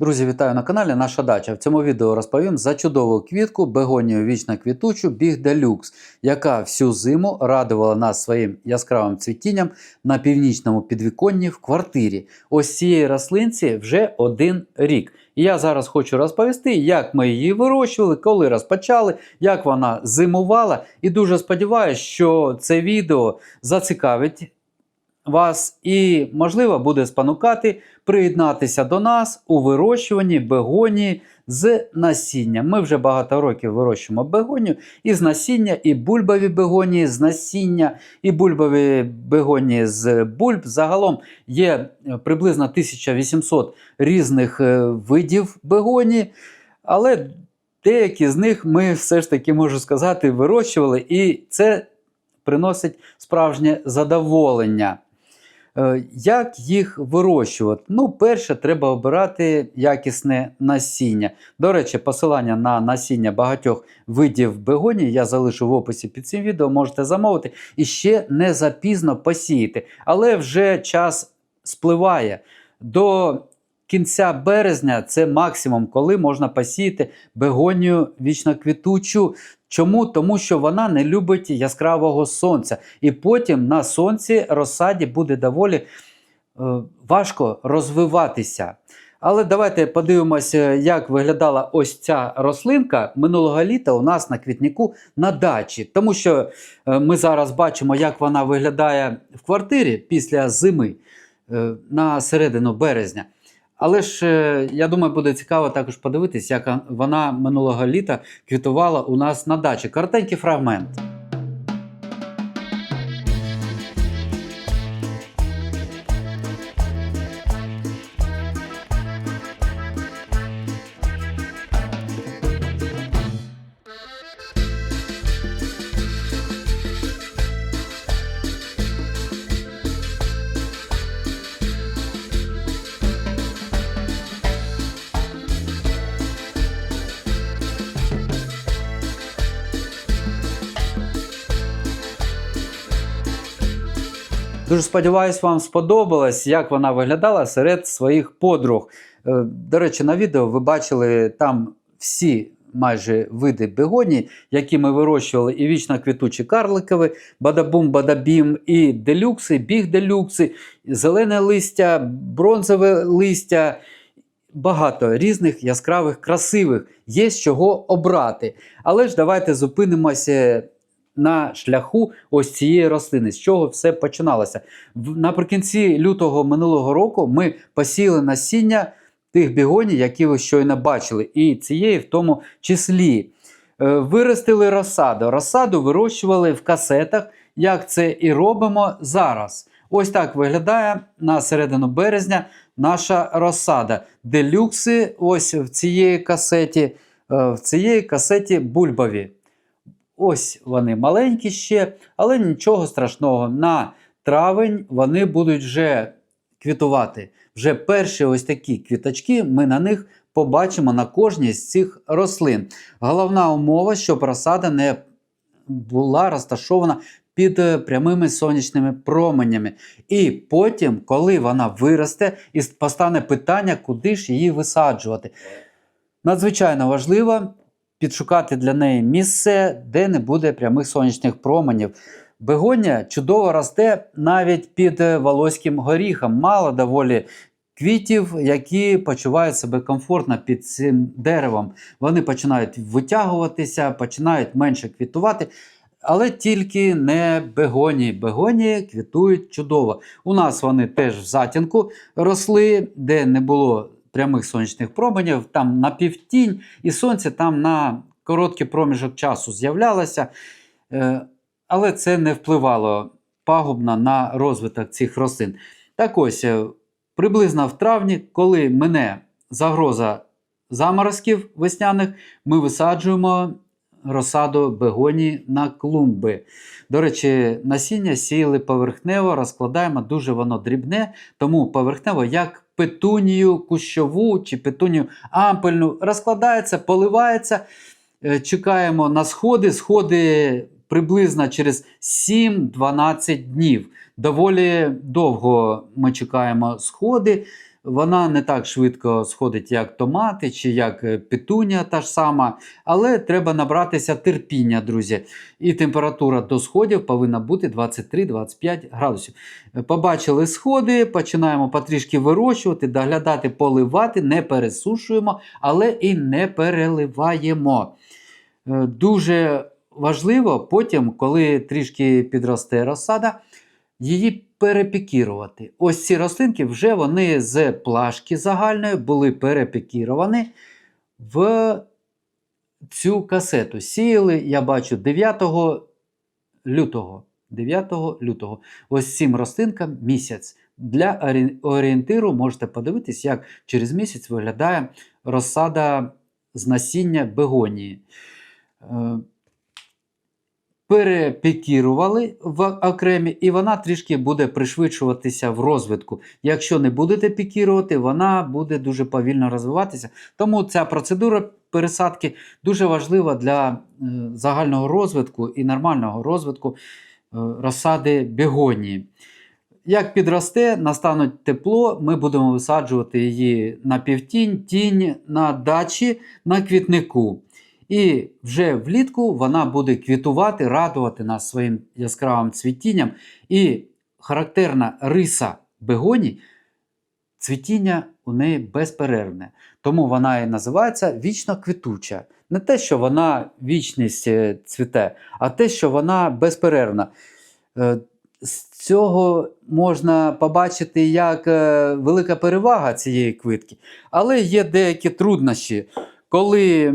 Друзі, вітаю на каналі Наша Дача. В цьому відео розповім за чудову квітку бегонію вічно квітучу Біг Делюкс, яка всю зиму радувала нас своїм яскравим цвітінням на північному підвіконні в квартирі. Ось цієї рослинці вже один рік. І я зараз хочу розповісти, як ми її вирощували, коли розпочали, як вона зимувала. І дуже сподіваюся, що це відео зацікавить вас і, можливо, буде спонукати приєднатися до нас у вирощуванні бегонії з насіння. Ми вже багато років вирощуємо бегонію із насіння, і бульбові бегонії з насіння, і бульбові бегонії з бульб. Загалом є е, приблизно 1800 різних е, видів бегонії, але деякі з них ми все ж таки можу сказати вирощували, і це приносить справжнє задоволення. Е, Як їх вирощувати? Ну, перше, треба обирати якісне насіння. До речі, посилання на насіння багатьох видів бегонії я залишу в описі під цим відео, можете замовити. І ще не запізно посіяти. Але вже час спливає. До кінця березня це максимум, коли можна посіяти бегонію вічноквітучу. Чому? Тому що вона не любить яскравого сонця. І потім на сонці розсаді буде доволі е, важко розвиватися. Але давайте подивимося, як виглядала ось ця рослинка минулого літа у нас на квітнику на дачі. Тому що е, ми зараз бачимо, як вона виглядає в квартирі після зими е, на середину березня. Але ж е, я думаю, буде цікаво також подивитись, як вона минулого літа квітувала у нас на дачі. Коротенький фрагмент. Дуже сподіваюсь, вам сподобалось, як вона виглядала серед своїх подруг. Е, До речі, на відео ви бачили там всі майже види бегонії, які ми вирощували, і вічно квітучі карликові, бадабум, бадабім, і делюкси, біг делюкси, зелене листя, бронзове листя. Багато різних яскравих, красивих, є з чого обрати. Але ж давайте зупинимося на шляху ось цієї рослини, з чого все починалося. Наприкінці лютого минулого року ми посіяли насіння тих бігоній, які ви щойно бачили, і цієї в тому числі. Е, Виростили розсаду. Розсаду вирощували в касетах, як це і робимо зараз. Ось так виглядає на середину березня наша розсада. Делюкси, ось в цієї касеті, е, в цієї касеті бульбові. Ось вони маленькі ще, але нічого страшного. На травень вони будуть вже квітувати. Вже перші ось такі квіточки ми на них побачимо на кожній з цих рослин. Головна умова, щоб розсада не була розташована під е, прямими сонячними променями. І потім, коли вона виросте, і постане питання, куди ж її висаджувати. Надзвичайно важливо підшукати для неї місце, де не буде прямих сонячних променів. Бегонія чудово росте навіть під е, волоським горіхом. Мало доволі квітів, які почувають себе комфортно під цим деревом. Вони починають витягуватися, починають менше квітувати. Але тільки не бегонії. Бегонії квітують чудово. У нас вони теж в затінку росли, де не було прямих сонячних променів, там на півтінь, і сонце там на короткий проміжок часу з'являлося. Е, Але це не впливало пагубно на розвиток цих рослин. Так ось, е, приблизно в травні, коли мине загроза заморозків весняних, ми висаджуємо розсаду бегонії на клумби. До речі, насіння сіяли поверхнево, розкладаємо, дуже воно дрібне, тому поверхнево, як петунію кущову чи петунію ампельну, розкладається, поливається. Е, Чекаємо на сходи. Сходи приблизно через 7-12 днів. Доволі довго ми чекаємо сходи. Вона не так швидко сходить, як томати чи як е, петунія та ж сама, але треба набратися терпіння, друзі. І температура до сходів повинна бути 23-25 градусів. Е, Побачили сходи, починаємо потрішки вирощувати, доглядати, поливати, не пересушуємо, але і не переливаємо. Е, Дуже важливо потім, коли трішки підросте розсада, її перепікірувати. Ось ці рослинки вже вони з плашки загальної були перепікіровані в цю касету. Сіяли, я бачу, 9 лютого. 9 лютого. Ось цим рослинкам місяць. Для орієнтиру можете подивитись, як через місяць виглядає розсада з насіння бегонії. Перепікірували в окремі, і вона трішки буде пришвидшуватися в розвитку. Якщо не будете пікірувати, вона буде дуже повільно розвиватися. Тому ця процедура пересадки дуже важлива для е, загального розвитку і нормального розвитку е, розсади бігонії. Як підросте, настане тепло, ми будемо висаджувати її на півтінь, тінь на дачі, на квітнику. І вже влітку вона буде квітувати, радувати нас своїм яскравим цвітінням. І характерна риса бегоні цвітіння у неї безперервне. Тому вона і називається вічно квітуча. Не те, що вона вічність е, цвіте, а те, що вона безперервна. Е, З цього можна побачити як е, велика перевага цієї квитки, але є деякі труднощі, коли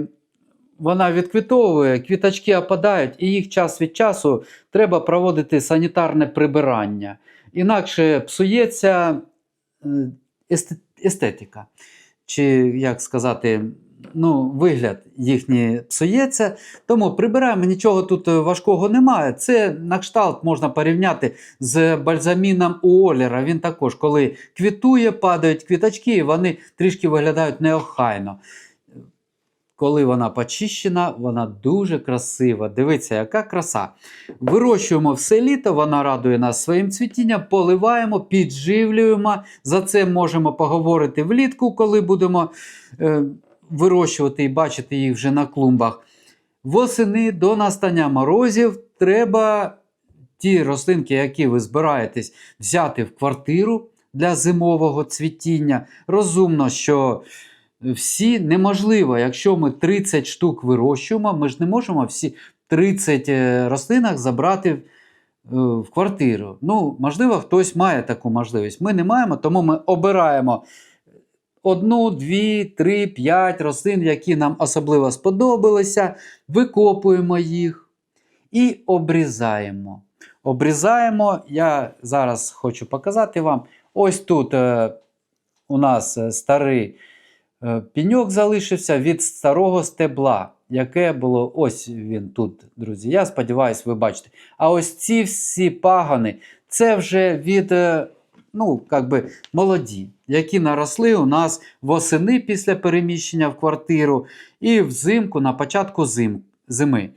вона відквітовує, квіточки опадають, і їх час від часу треба проводити санітарне прибирання. Інакше псується е, естетика. Чи, як сказати, ну, вигляд їхній псується. Тому прибираємо, нічого тут е, важкого немає. Це на кшталт можна порівняти з бальзаміном у Олера. Він також, коли квітує, падають квіточки, і вони трішки виглядають неохайно. Коли вона почищена, вона дуже красива. Дивіться, яка краса. Вирощуємо все літо, вона радує нас своїм цвітінням, поливаємо, підживлюємо. За це можемо поговорити влітку, коли будемо е, вирощувати і бачити їх вже на клумбах. Восени до настання морозів треба ті рослинки, які ви збираєтесь взяти в квартиру для зимового цвітіння. Розумно, що всі неможливо, якщо ми 30 штук вирощуємо, ми ж не можемо всі 30 е, рослинок забрати е, в квартиру. Ну, можливо, хтось має таку можливість. Ми не маємо, тому ми обираємо одну, дві, три, п'ять рослин, які нам особливо сподобалися, викопуємо їх і обрізаємо. Обрізаємо, я зараз хочу показати вам. Ось тут е, у нас е, старий піньок залишився від старого стебла, яке було ось він тут, друзі. Я сподіваюся, ви бачите. А ось ці всі пагани, це вже від е, ну, би, молоді, які наросли у нас восени після переміщення в квартиру і взимку на початку зим, зими.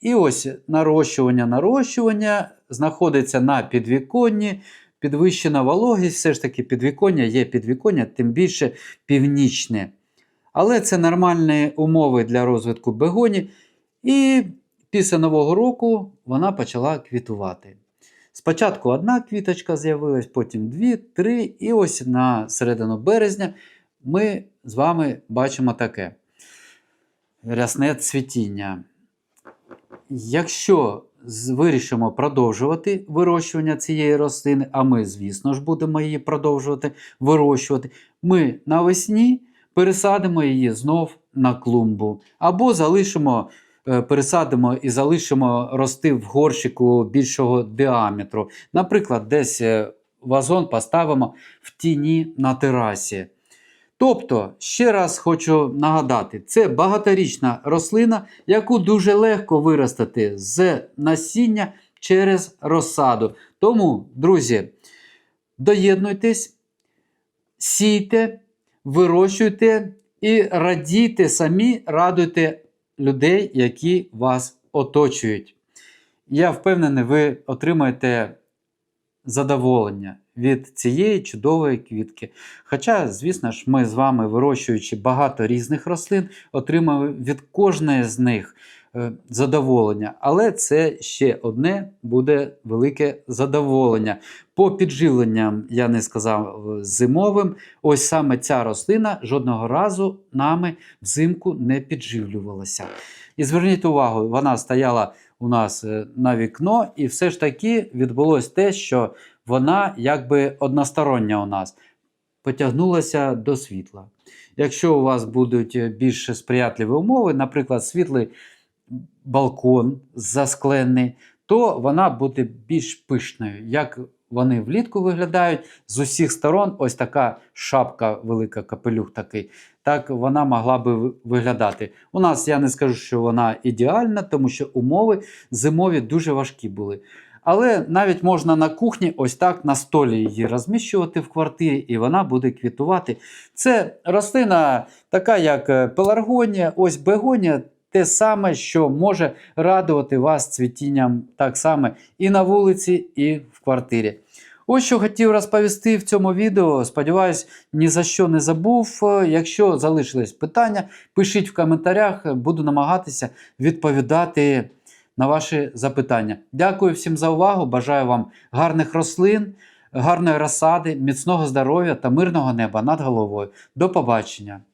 І ось нарощування, нарощування знаходиться на підвіконні, підвищена вологість, все ж таки підвіконня є підвіконня, тим більше північне. Але це нормальні умови для розвитку бегоні. І після Нового року вона почала квітувати. Спочатку одна квіточка з'явилась, потім дві, три, і ось на середину березня ми з вами бачимо таке рясне цвітіння. Якщо вирішимо продовжувати вирощування цієї рослини, а ми, звісно ж, будемо її продовжувати вирощувати, ми навесні пересадимо її знов на клумбу, або залишимо, е, пересадимо і залишимо рости в горщику більшого діаметру. Наприклад, десь е, вазон поставимо в тіні на терасі. Тобто, ще раз хочу нагадати, це багаторічна рослина, яку дуже легко виростити з насіння через розсаду. Тому, друзі, доєднуйтесь, сійте, вирощуйте і радійте самі, радуйте людей, які вас оточують. Я впевнений, ви отримаєте задоволення від цієї чудової квітки. Хоча, звісно ж, ми з вами, вирощуючи багато різних рослин, отримали від кожної з них е, задоволення. Але це ще одне буде велике задоволення. По підживленням, я не сказав е, зимовим, ось саме ця рослина жодного разу нами взимку не підживлювалася. І зверніть увагу, вона стояла у нас е, на вікно, і все ж таки відбулось те, що вона якби одностороння у нас потягнулася до світла. Якщо у вас будуть е, більш сприятливі умови, наприклад, світлий балкон засклений, то вона буде більш пишною. Як вони влітку виглядають з усіх сторон, ось така шапка, велика капелюх такий. Так вона могла би виглядати. У нас я не скажу, що вона ідеальна, тому що умови зимові дуже важкі були. Але навіть можна на кухні ось так на столі її розміщувати в квартирі, і вона буде квітувати. Це рослина така, як е, пеларгонія, ось бегонія, те саме, що може радувати вас цвітінням так само і на вулиці, і квартирі. Ось що хотів розповісти в цьому відео. Сподіваюсь, ні за що не забув. Е, Якщо залишились питання, пишіть в коментарях, буду намагатися відповідати на ваші запитання. Дякую всім за увагу. Бажаю вам гарних рослин, гарної розсади, міцного здоров'я та мирного неба над головою. До побачення!